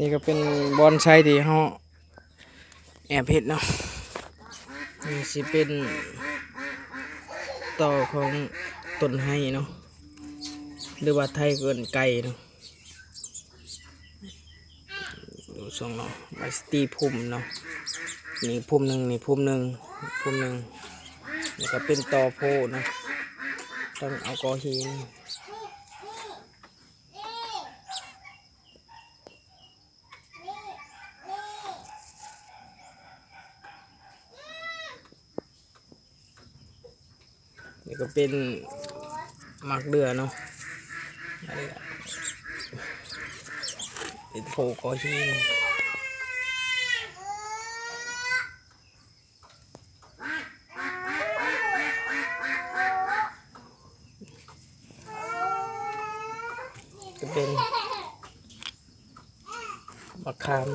นี่ก็เป็นบอนไซที่เฮาแอบเห็ดเนาะนี่สิเป็นต่อของต้นไห้เนาะหรือว่าไทยเกินไก่เนาะดูทรงเนาะมาสตีพุ่มเนาะนี่พุ่มหนึ่งนี่พุ่มหนึ่งพุ่มหนึ่งแล้วก็เป็นต่อโพนะต้องเอากอหิน นี่ก็เป็นหมักเดือเนาะเป็นโพกอหินก็เป็นมะขาม